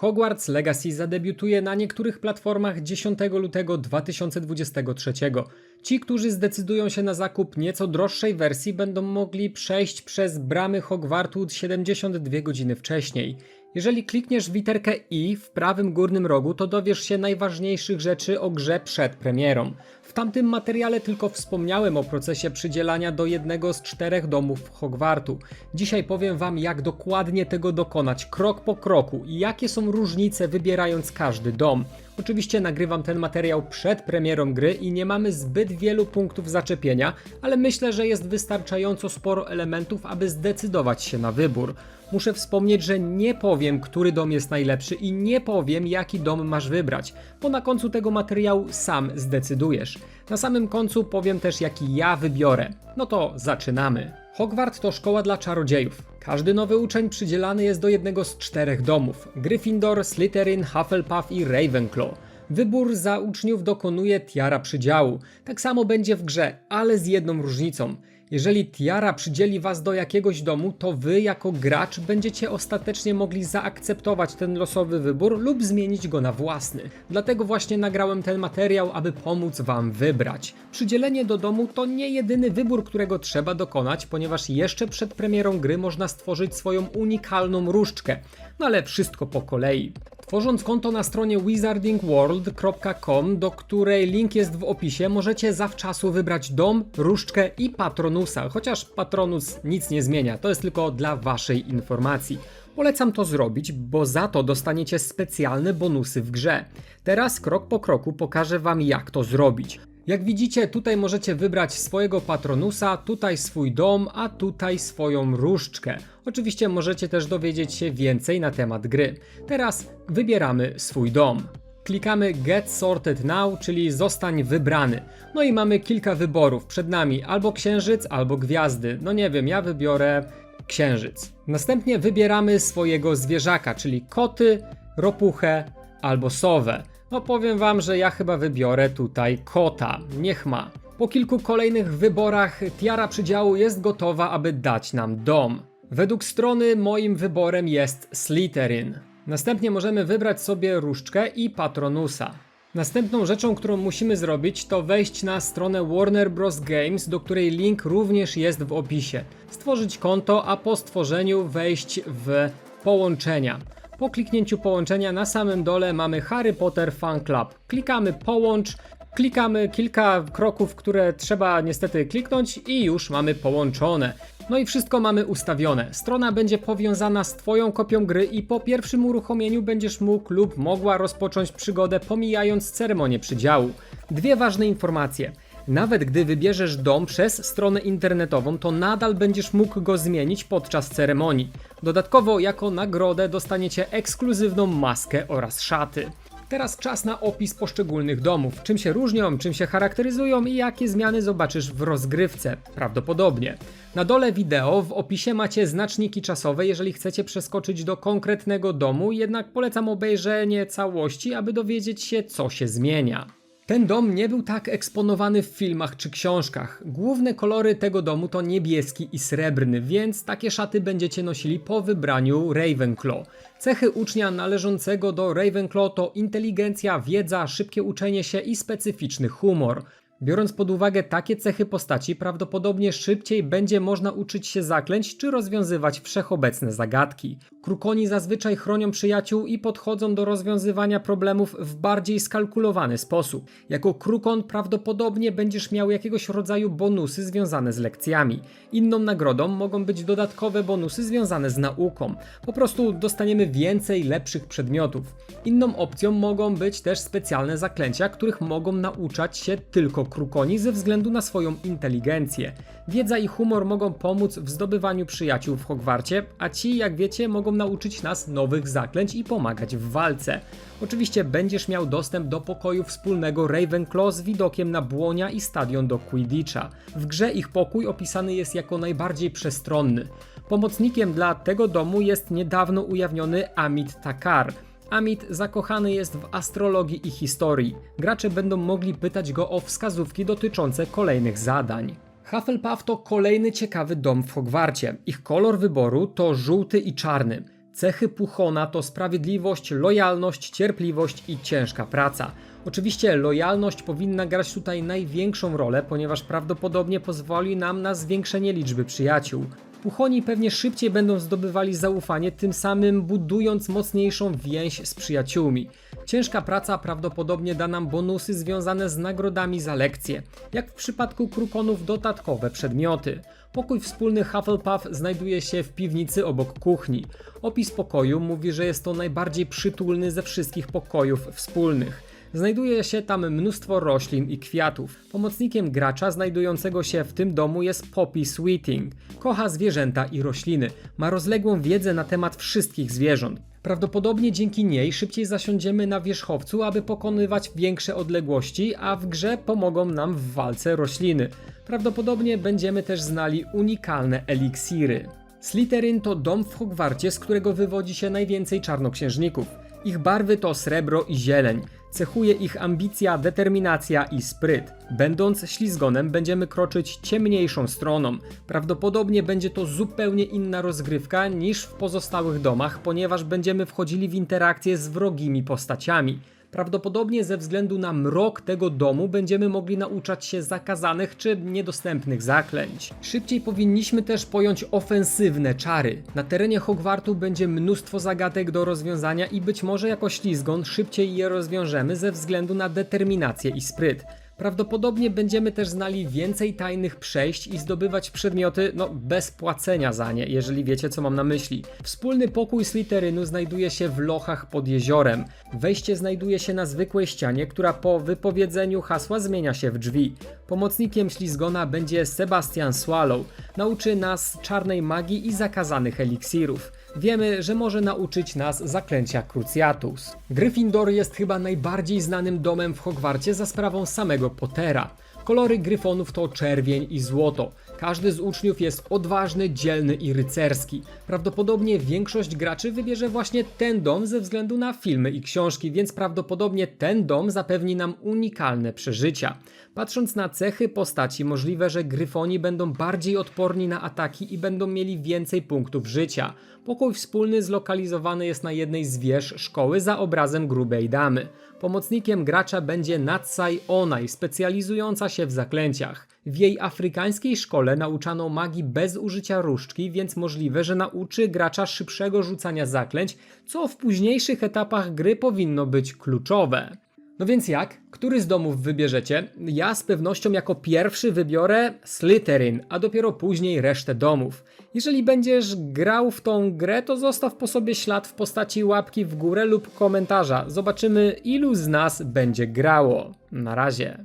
Hogwarts Legacy zadebiutuje na niektórych platformach 10 lutego 2023. Ci, którzy zdecydują się na zakup nieco droższej wersji, będą mogli przejść przez bramy Hogwartu 72 godziny wcześniej. Jeżeli klikniesz literkę i w prawym górnym rogu, to dowiesz się najważniejszych rzeczy o grze przed premierą. W tamtym materiale tylko wspomniałem o procesie przydzielania do jednego z czterech domów Hogwartu. Dzisiaj powiem Wam, jak dokładnie tego dokonać, krok po kroku i jakie są różnice wybierając każdy dom. Oczywiście nagrywam ten materiał przed premierą gry i nie mamy zbyt wielu punktów zaczepienia, ale myślę, że jest wystarczająco sporo elementów, aby zdecydować się na wybór. Muszę wspomnieć, że nie powiem, który dom jest najlepszy i nie powiem, jaki dom masz wybrać, bo na końcu tego materiału sam zdecydujesz. Na samym końcu powiem też, jaki ja wybiorę. No to zaczynamy. Hogwart to szkoła dla czarodziejów. Każdy nowy uczeń przydzielany jest do jednego z czterech domów: Gryffindor, Slytherin, Hufflepuff i Ravenclaw. Wybór za uczniów dokonuje tiara przydziału. Tak samo będzie w grze, ale z jedną różnicą. Jeżeli tiara przydzieli was do jakiegoś domu, to wy jako gracz będziecie ostatecznie mogli zaakceptować ten losowy wybór lub zmienić go na własny. Dlatego właśnie nagrałem ten materiał, aby pomóc wam wybrać. Przydzielenie do domu to nie jedyny wybór, którego trzeba dokonać, ponieważ jeszcze przed premierą gry można stworzyć swoją unikalną różdżkę. No ale wszystko po kolei. Tworząc konto na stronie wizardingworld.com, do której link jest w opisie, możecie zawczasu wybrać dom, różdżkę i patronusa, chociaż patronus nic nie zmienia, to jest tylko dla waszej informacji. Polecam to zrobić, bo za to dostaniecie specjalne bonusy w grze. Teraz krok po kroku pokażę wam jak to zrobić. Jak widzicie, tutaj możecie wybrać swojego patronusa, tutaj swój dom, a tutaj swoją różdżkę. Oczywiście możecie też dowiedzieć się więcej na temat gry. Teraz wybieramy swój dom. Klikamy Get Sorted Now, czyli zostań wybrany. No i mamy kilka wyborów przed nami, albo księżyc, albo gwiazdy. No nie wiem, ja wybiorę księżyc. Następnie wybieramy swojego zwierzaka, czyli koty, ropuchę albo sowę. No powiem wam, że ja chyba wybiorę tutaj kota. Niech ma. Po kilku kolejnych wyborach tiara przydziału jest gotowa, aby dać nam dom. Według strony moim wyborem jest Slytherin. Następnie możemy wybrać sobie różdżkę i patronusa. Następną rzeczą, którą musimy zrobić, to wejść na stronę Warner Bros. Games, do której link również jest w opisie. Stworzyć konto, a po stworzeniu wejść w połączenia. Po kliknięciu połączenia na samym dole mamy Harry Potter Fan Club. Klikamy połącz, klikamy kilka kroków, które trzeba niestety kliknąć i już mamy połączone. No i wszystko mamy ustawione. Strona będzie powiązana z Twoją kopią gry i po pierwszym uruchomieniu będziesz mógł lub mogła rozpocząć przygodę pomijając ceremonię przydziału. Dwie ważne informacje. Nawet gdy wybierzesz dom przez stronę internetową, to nadal będziesz mógł go zmienić podczas ceremonii. Dodatkowo, jako nagrodę dostaniecie ekskluzywną maskę oraz szaty. Teraz czas na opis poszczególnych domów. Czym się różnią, czym się charakteryzują i jakie zmiany zobaczysz w rozgrywce. Prawdopodobnie. Na dole wideo w opisie macie znaczniki czasowe, jeżeli chcecie przeskoczyć do konkretnego domu, jednak polecam obejrzenie całości, aby dowiedzieć się, co się zmienia. Ten dom nie był tak eksponowany w filmach czy książkach. Główne kolory tego domu to niebieski i srebrny, więc takie szaty będziecie nosili po wybraniu Ravenclaw. Cechy ucznia należącego do Ravenclaw to inteligencja, wiedza, szybkie uczenie się i specyficzny humor. Biorąc pod uwagę takie cechy postaci, prawdopodobnie szybciej będzie można uczyć się zaklęć czy rozwiązywać wszechobecne zagadki. Krukoni zazwyczaj chronią przyjaciół i podchodzą do rozwiązywania problemów w bardziej skalkulowany sposób. Jako krukon prawdopodobnie będziesz miał jakiegoś rodzaju bonusy związane z lekcjami. Inną nagrodą mogą być dodatkowe bonusy związane z nauką. Po prostu dostaniemy więcej lepszych przedmiotów. Inną opcją mogą być też specjalne zaklęcia, których mogą nauczać się tylko krukoni ze względu na swoją inteligencję. Wiedza i humor mogą pomóc w zdobywaniu przyjaciół w Hogwarcie, a ci, jak wiecie, mogą nauczyć nas nowych zaklęć i pomagać w walce. Oczywiście będziesz miał dostęp do pokoju wspólnego Ravenclaw z widokiem na błonia i stadion do Quidditcha. W grze ich pokój opisany jest jako najbardziej przestronny. Pomocnikiem dla tego domu jest niedawno ujawniony Amit Takar. Amit zakochany jest w astrologii i historii. Gracze będą mogli pytać go o wskazówki dotyczące kolejnych zadań. Hufflepuff to kolejny ciekawy dom w Hogwarcie. Ich kolor wyboru to żółty i czarny. Cechy Puchona to sprawiedliwość, lojalność, cierpliwość i ciężka praca. Oczywiście lojalność powinna grać tutaj największą rolę, ponieważ prawdopodobnie pozwoli nam na zwiększenie liczby przyjaciół. Puchoni pewnie szybciej będą zdobywali zaufanie, tym samym budując mocniejszą więź z przyjaciółmi. Ciężka praca prawdopodobnie da nam bonusy związane z nagrodami za lekcje, jak w przypadku krukonów dodatkowe przedmioty. Pokój wspólny Hufflepuff znajduje się w piwnicy obok kuchni. Opis pokoju mówi, że jest to najbardziej przytulny ze wszystkich pokojów wspólnych. Znajduje się tam mnóstwo roślin i kwiatów. Pomocnikiem gracza znajdującego się w tym domu jest Poppy Sweeting. Kocha zwierzęta i rośliny. Ma rozległą wiedzę na temat wszystkich zwierząt. Prawdopodobnie dzięki niej szybciej zasiądziemy na wierzchowcu, aby pokonywać większe odległości, a w grze pomogą nam w walce rośliny. Prawdopodobnie będziemy też znali unikalne eliksiry. Slytherin to dom w Hogwarcie, z którego wywodzi się najwięcej czarnoksiężników. Ich barwy to srebro i zieleń. Cechuje ich ambicja, determinacja i spryt. Będąc ślizgonem, będziemy kroczyć ciemniejszą stroną. Prawdopodobnie będzie to zupełnie inna rozgrywka niż w pozostałych domach, ponieważ będziemy wchodzili w interakcje z wrogimi postaciami. Prawdopodobnie ze względu na mrok tego domu będziemy mogli nauczać się zakazanych czy niedostępnych zaklęć. Szybciej powinniśmy też pojąć ofensywne czary. Na terenie Hogwartu będzie mnóstwo zagadek do rozwiązania i być może jako ślizgon szybciej je rozwiążemy ze względu na determinację i spryt. Prawdopodobnie będziemy też znali więcej tajnych przejść i zdobywać przedmioty, no bez płacenia za nie, jeżeli wiecie co mam na myśli. Wspólny pokój Slytherynu znajduje się w lochach pod jeziorem. Wejście znajduje się na zwykłej ścianie, która po wypowiedzeniu hasła zmienia się w drzwi. Pomocnikiem ślizgona będzie Sebastian Swallow. Nauczy nas czarnej magii i zakazanych eliksirów. Wiemy, że może nauczyć nas zaklęcia Cruciatus. Gryffindor jest chyba najbardziej znanym domem w Hogwarcie za sprawą samego Pottera. Kolory gryfonów to czerwień i złoto. Każdy z uczniów jest odważny, dzielny i rycerski. Prawdopodobnie większość graczy wybierze właśnie ten dom ze względu na filmy i książki, więc prawdopodobnie ten dom zapewni nam unikalne przeżycia. Patrząc na cechy postaci, możliwe, że gryfoni będą bardziej odporni na ataki i będą mieli więcej punktów życia. Pokój wspólny zlokalizowany jest na jednej z wież szkoły za obrazem grubej damy. Pomocnikiem gracza będzie Natsai Onai, specjalizująca się w zaklęciach. W jej afrykańskiej szkole nauczano magii bez użycia różdżki, więc możliwe, że nauczy gracza szybszego rzucania zaklęć, co w późniejszych etapach gry powinno być kluczowe. No więc jak? Który z domów wybierzecie? Ja z pewnością jako pierwszy wybiorę Slytherin, a dopiero później resztę domów. Jeżeli będziesz grał w tą grę, to zostaw po sobie ślad w postaci łapki w górę lub komentarza. Zobaczymy, ilu z nas będzie grało. Na razie.